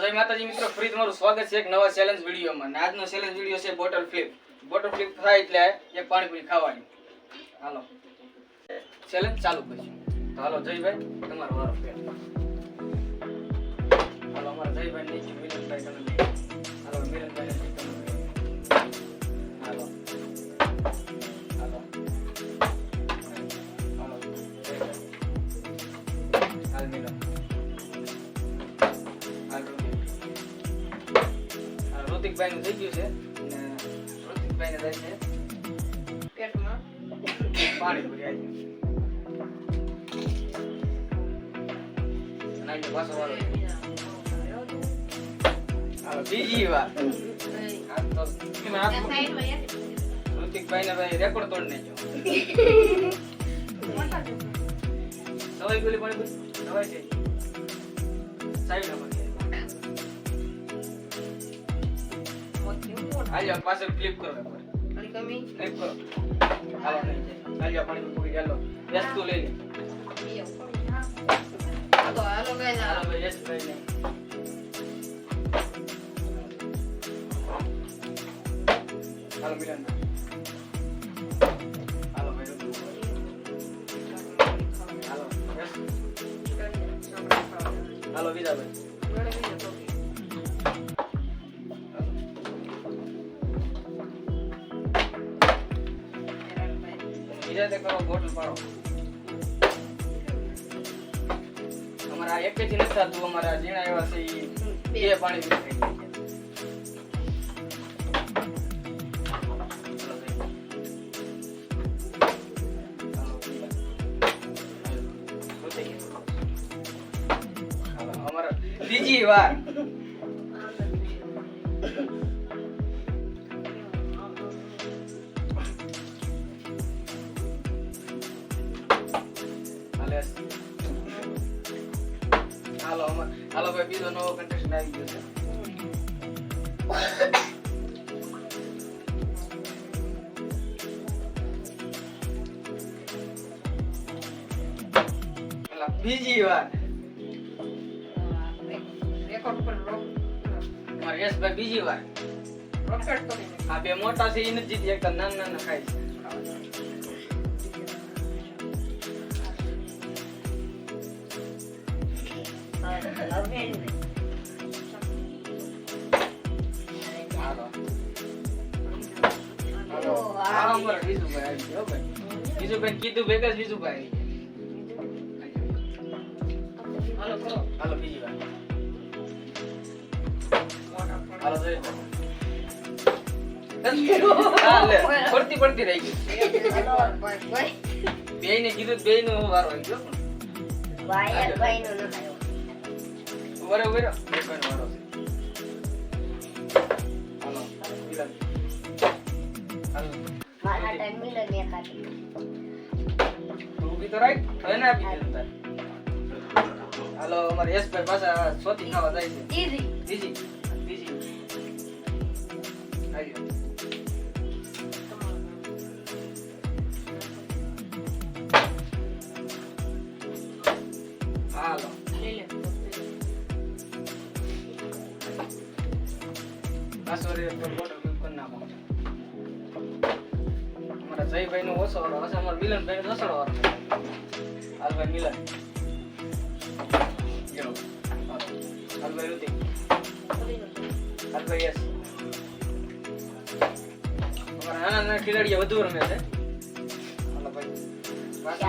જય માતાજી મિત્રો ફરી તમારું સ્વાગત છે એક નવા ચેલેન્જ વિડીયોમાં. ને આજનો ચેલેન્જ વીડિયો છે બોટલ ફ્લિપ બોટલ ફ્લિપ થાય એટલે એક પાણીપુરી ખાવાની. હાલો. ચેલેન્જ ચાલુ કરીશું. તો હાલો, જયભાઈ, તમારો વારો ફેર. હાલો, અમારા જયભાઈ નીચે મિલનભાઈ તમે હાલો મિલનભાઈ. હાલ ઋતિકભાઈ નું થઈ ગયું છે. ને ઋતિકભાઈ ને થાય છે. પેટમાં પાણીપુરી આવી બીજી વાર ઋતિકભાઈ ને ભાઈ રેકોર્ડ તોડી નાખ્યો. સવાઈ ગયેલી પાણી સવાઈ છે. સાઈડ હાલ્યો પાછળ ક્લિપ કરો એકવાર ક્લિપ કરો હાલો નહીં જાય હાલ્યો પાણીપુરી ચાલો વસ્તુ લઈ લે હાલો ભાઈ યશભાઈ ને હાલો મિલન હાલો ભાઈ ઋતિક. હાલો યશ હાલો બીજા બીજા તે કરો બોટલ પાડો અમારા એક જ નથી થતું અમારા જીણા એવા છે ઈ. પાણી પી બીજી વાર. હાલો હાલો ભાઈ બીજો નવો કન્ટેસ્ટ આવી ગયો છે. બીજી વાર. અમારે યશભાઈ બીજી વાર. આ બે મોટા છે એ નથી જીતી એકતા નાના નાના ખાય છે. ભાઈ કીધું ભેગા આવી હાલો વાર હાલો પડતી પડતી રહી ગઈ બે ને કીધું બે નો વારો આવી ગયો વરે વરે બે ભાઈનો વારો છે હાલો હાલો તું ઊભી તો રાખ હવે ના આપી હાલો અમારે યશભાઈ પાછા સોતી ખાવા જાય છે. બીજી બીજી હાલો પાછો રે તો બોટલ કરી નાખો. અમારા જયભાઈ નો ઓછો વાળો હશે અમારા નો વાળો મિલન. ભાઈ ઋતિક હાલ ભાઈ યશ. અમારા નાના નાના ખેલાડીઓ વધુ રમે છે. હાલો ભાઈ. પાછો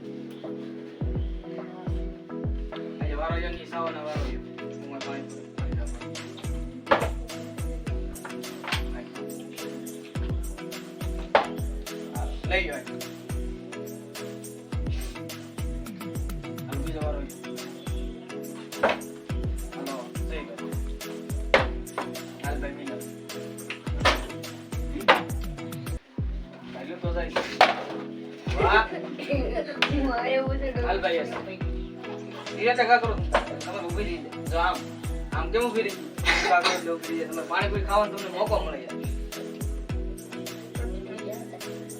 ધીરે ટકા કરો. તમે ઊભી રહી જો આમ આમ કેમ ઊભી રહી? તમે પાણીપુરી ખાવાનો તમને મોકો મળે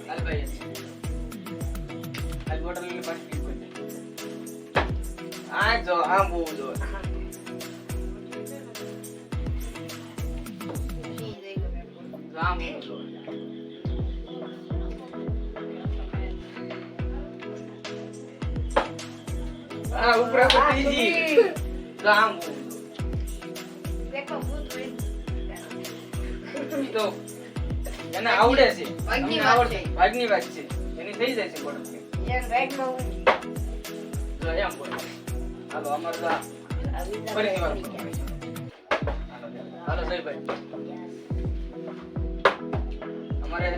હાલ ભાઈ. હાલ બોટલ પાછી આ જો, આમ બહુ જો આ ઉપર ઉપર ત્રીજી જો આમ બહુ જો પેટમાં ભૂત હોય. ઈ તો એને આવડે છે. ભાગની વાત છે. છે. એની થઈ જાય છે તો એમ. બોલો હાલો અમારે તો વાર હાલો સાહેબ અમારે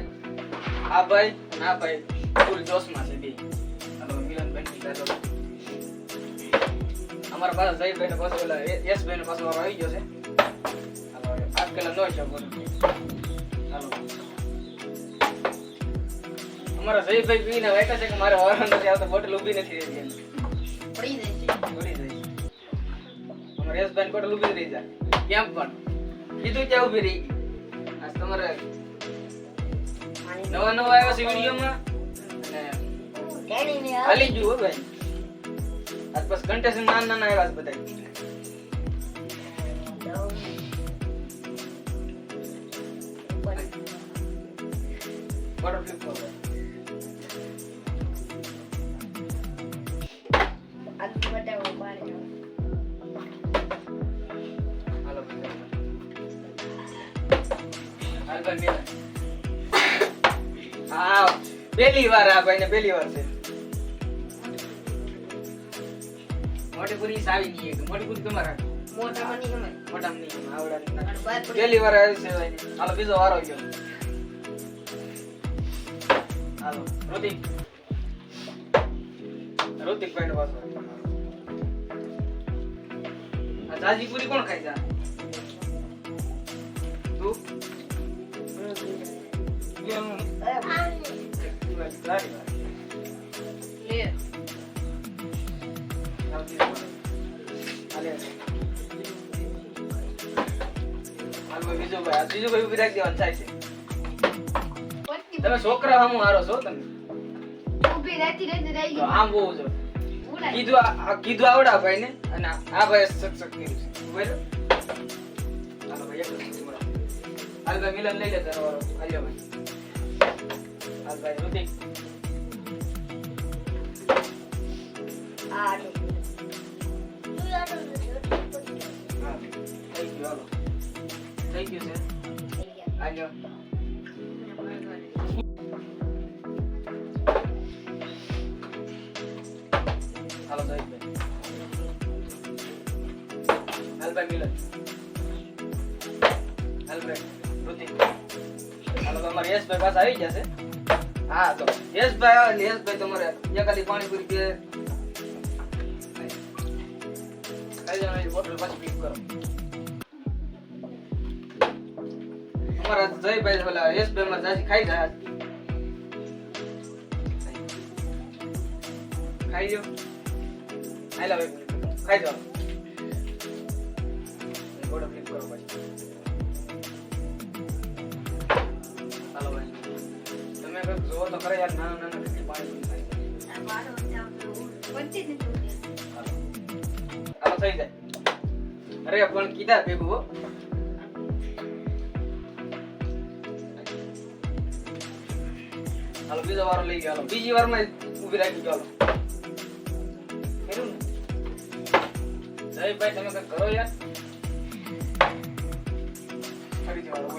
આ ભાઈ ના ભાઈ ફૂલ જોશમાં છે બે. હાલો મિલનભાઈ ની દાદો અમારા પાસે જયભાઈ ને પાછો ઓલા યશભાઈ ને પાછો આવી ગયો છે હાલો હવે આજકાલ નો છે હાલો અમારા જયભાઈ પીને વાયકા છે કે મારે વારો નથી આવતો બોટલ ઊભી નથી રહી. પડી જાય. પડી જાય અમારે યશભાઈ ની બોટલ ઊભી રહી જાય કેમ પણ કીધું ત્યાં ઊભી રહી આજ તમારે નવા નવા આવ્યા છે વિડીયોમાં હાલી હો ભાઈ આજ બસ કન્ટેસ્ટ નાના નાના આવ્યા છે બધા ભાઈ. ભાઈ. ભાઈ પહેલી વાર આ ભાઈને પહેલી વાર છે મોટી પૂરી સાવી નહીં એક મોટી પૂરી તમારા મોટામાં નહીં સમાય. મોટા નહીં આવડા અને પહેલી વાર આવી છે ભાઈ હાલો બીજો વારો ગયો. હાલો ઋતિક ઋતિક ભાઈ નો પાછો. આ પૂરી કોણ ખાઈ જા તું? તમે છોકરા સામું હારો છો તમે? ઊભી રહેતી રહેતી રહી ગઈ. આમ બહુ છો કીધું આ- કીધું આવડા ભાઈ ને અને આ ભાઈ સક સક કર્યું છે. બરાબર હાલો ભાઈ ઊભા. હાલ મિલન લઈ લે હાલ્યો ભાઈ. હાલ ભાઈ આ થઈ ગયું છે થઈ હાલો જય હાલ ભાઈ ભાઈ ઋતિક હાલો યશભાઈ પાસે આવી જશે હા તો યશભાઈ આવે યશભાઈ તમારે એકાદી પાણીપુરી બે પાછી પીપ કરો. અમારા જયભાઈ ઓલા યશભાઈ અમારે જાજી ખાઈ જાય ખાઈ લ્યો. ખાઈ લો એક ખાઈ જાઓ. કરો પછી. ભાઈ. તમે કંઈક જોવો તો ખરા યાર નાના નાના કેટલી ઉડ્યો. હાલો હાલો થઈ જાય. અરે, પણ કીધા ભેગું હો. હાલો, બીજો વારો લઈ ગયો બીજી બીજી વારમાં ઊભી રાખી ગયો જય ભાઈ, તમે કઈ કરો યાર. વારો ઊભા વારો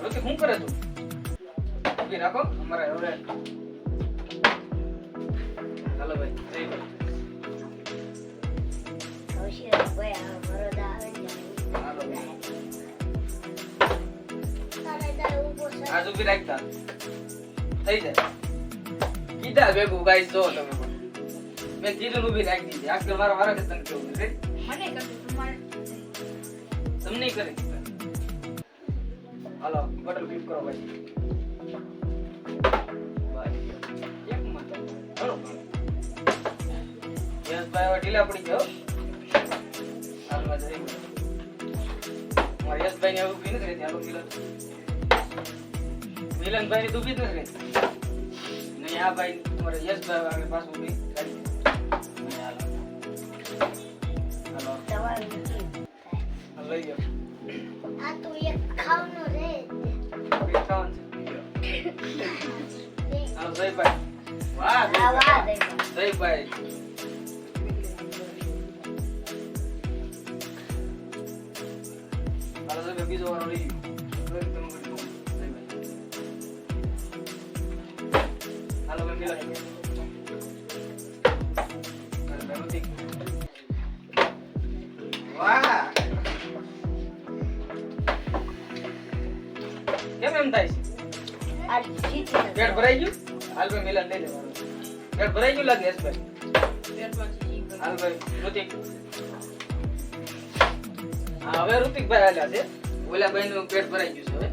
ઊભા શું કરે તું? રાખો, અમારા હવે આજ બી રાખતા. થઈ જાય. કીધા ભેગું ગાઈ જો તમે મેં કીધું ઊભી રાખી દીધી. આજકાલ મારા મારા છે તને કેવું છે મને કહ્યું, તમારે તમને કરે હાલો બટલ ક્લિક કરો ભાઈ, યશભાઈ હવે ઢીલા પડી ગયો હાલમાં જઈ મારા યશભાઈ ને હવે ઊભી નથી રહેતી. હાલો મિલન મિલનભાઈ ની ઊભી જ નથી રહેતી. નહીં આ ભાઈ યશભાઈ આગળ પાછું. નહીં, હાલો. લઈ ગયો આ તો એક ખાવાનું રે. ખાવાનું છે. હાલો જયભાઈ. વાહ હાલો કેમ એમ થાય છે આ જીતી નથી. પેટ ભરાઈ ગયું હાલ ભાઈ મિલન લઈ લેવાનું પેટ ભરાઈ ગયું લાગે યશભાઈ હાલ ભાઈ ઋતિક હા હવે ઋતિકભાઈ હાલ્યા છે ઓલા ભાઈ નું પેટ ભરાઈ ગયું છે હવે.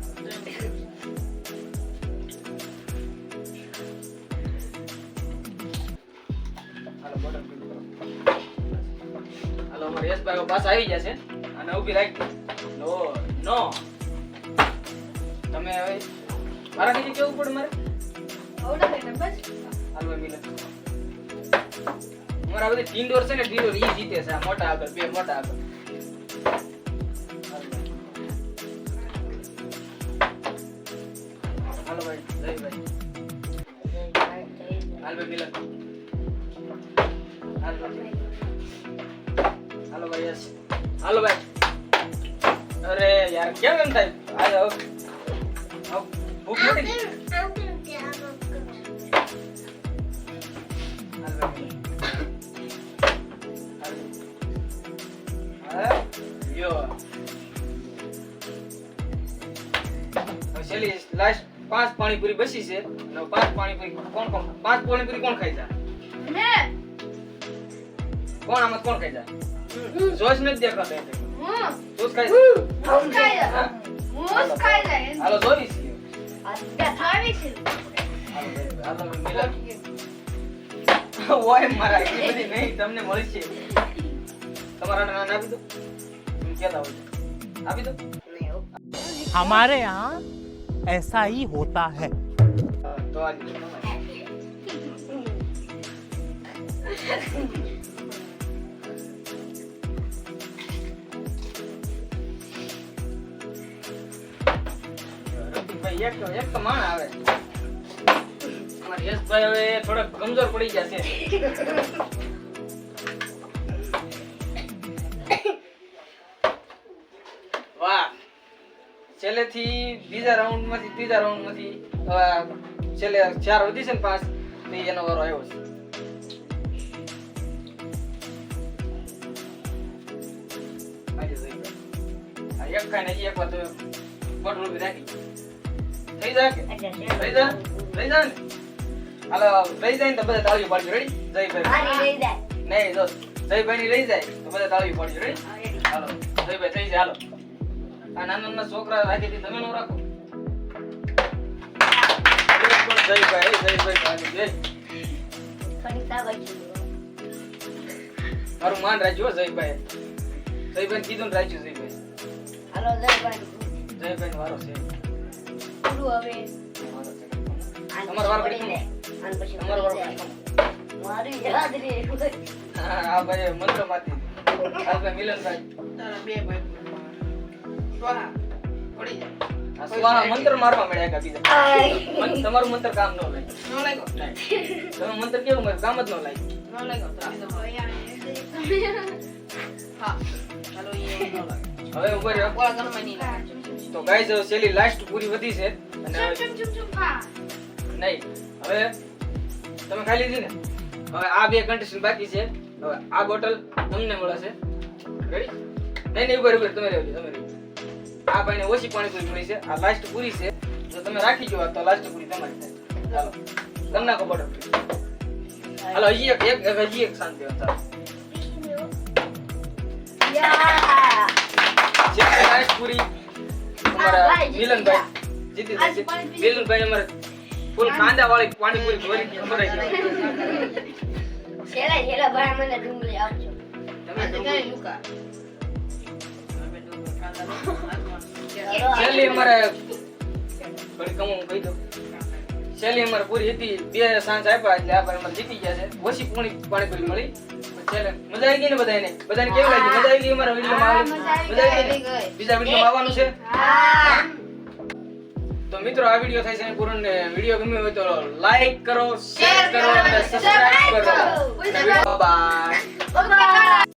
હાલો અમારે યશભાઈ પાછા આવી જશે અને ઊભી રાખી નો નો. તમે હવે મારા નીચે કેવું પડે મારે? હાલ મિલન. અમારા બધી ટીંડોર છે ને ટીંડોર ઈ જીતે છે. આ મોટા આગળ બે મોટા આગળ. હાલો ભાઈ જય ભાઈ. હાલ ભાઈ મિલન હાલ ભાઈ. હાલો ભાઈ યસ. હાલો ભાઈ. અરે યાર કેમ એમ થાય? આ હવે હવે ભૂખ? હાલ ભાઈ. યો હવે છેલ્લી લાસ્ટ પાંચ પાણીપુરી બસી છે અને પાંચ પાણીપુરી કોણ કોણ પાંચ પાણીપુરી કોણ ખાઈ જાય કોણ આમાં કોણ ખાઈ જાય જોશ નથી દેખાતો એટલે તું જ ખાઈ જા. હા? હાલો જોવી છે આ બે થાળી છે. હાલો ભાઈ, હાલો ભાઈ, મિલન ઓય મારા એટલી બધી નહીં તમને મળશે તમારા નામ આપી દો તમે કહેતા હોય તો. આપી દો નહીં, હો. हमारे यहाँ ऐसा ही होता है હા, તો આ દીધો તમારે. રફીકભાઈ એક તો- એક તો માણ આવે અમારા યશભાઈ હવે થોડાક કમજોર પડી ગયા છે છેલ્લેથી બીજા રાઉન્ડમાંથી ત્રીજા રાઉન્ડમાંથી હવે છેલ્લે ચાર વધી છે ને પાંચ તો એનો વારો આવ્યો છે. એક ખાઈને એક વાર તો બોટલ રાખી. થઈ જાય. થઈ જાય? થઈ જાય ને? હાલો લઈ જાય ને તો બધા તાળીઓ પાડજો. રેડી જયભાઈ નહીં જો જયભાઈ ની લઈ જાય તો બધા તાળીઓ પાડજો. રેડી. હાલો જયભાઈ થઈ જાય. હાલો. આ નાના નાના છોકરા રાખી દી તમે નો રાખો જયભાઈ. મારું માન રાખજો હો જયભાઈ જયભાઈ કીધું ને રાખજો જયભાઈ હાલો જયભાઈ. જયભાઈ વારો છે પૂરું હવે. તમારો વારો પછી પડી પડી જાય. આને પછી તમારો વારો પડી પડી મારી યાદ રે. હા, આ ભાઈ મંત્ર માતી આ ભાઈ મિલનભાઈ આ સ્વાહા. મંત્ર મારવા મળ્યા એકા બીજા? મન- તમારું મંત્ર કામ ન લાગે. તમે મંત્ર કેવું મારે કામ જ ન લાગે. હવે ઊભો રહ્યો. તો ગાઈસ હવે છેલ્લી લાસ્ટ પૂરી વધી છે. અને નહીં. હવે તમે ખાઈ લીધી ને? હવે આ બે કન્ડિશન બાકી છે. હવે આ બોટલ તમને મળે છે. રેડી નહીં નહીં ઉભર ઉભર તમે રહેજો તમે રહેજો આ ભાઈને ઓછી પાણીપુરી મળી છે આ લાસ્ટ પૂરી છે. જો તમે રાખી જુઓ તો લાસ્ટ પૂરી તમારી થાય નાખો બોટલ હાલો હજી એક એક એક હજી એક શાંતિ ચાલો લાસ્ટ પૂરી અમારા મિલનભાઈ જીતી જશે મિલનભાઈ અમારે ફૂલ કાંદા વાળી પાણીપુરી ભરી ખવડાવી દેવાની. છેલ્લે છેલ્લે ભાઈ મને ડુંગળી આપજો તમે ડુંગળી- લુકા છેલ્લી અમારે છેલ્લી અમારે પૂરી હતી બે સાંજ આપ્યા એટલે આપણે અમારે જીતી ગયા છે. ઓછી પૂણી પાણીપુરી મળી. છેલ્લે મજા આવી ગઈ ને બધાને બધાને કેવું લાગ્યું? મજા આવી ગઈ અમારા વિડીયોમાં મજા આવી ગઈ? બીજા વિડીયોમાં આવવાનું છે? તો મિત્રો આ વીડિયો થાય છે પૂરો ને વીડિયો ગમ્યો હોય તો લાઈક કરો શેર કરો અને સબસ્ક્રાઇબ કરો. Bye bye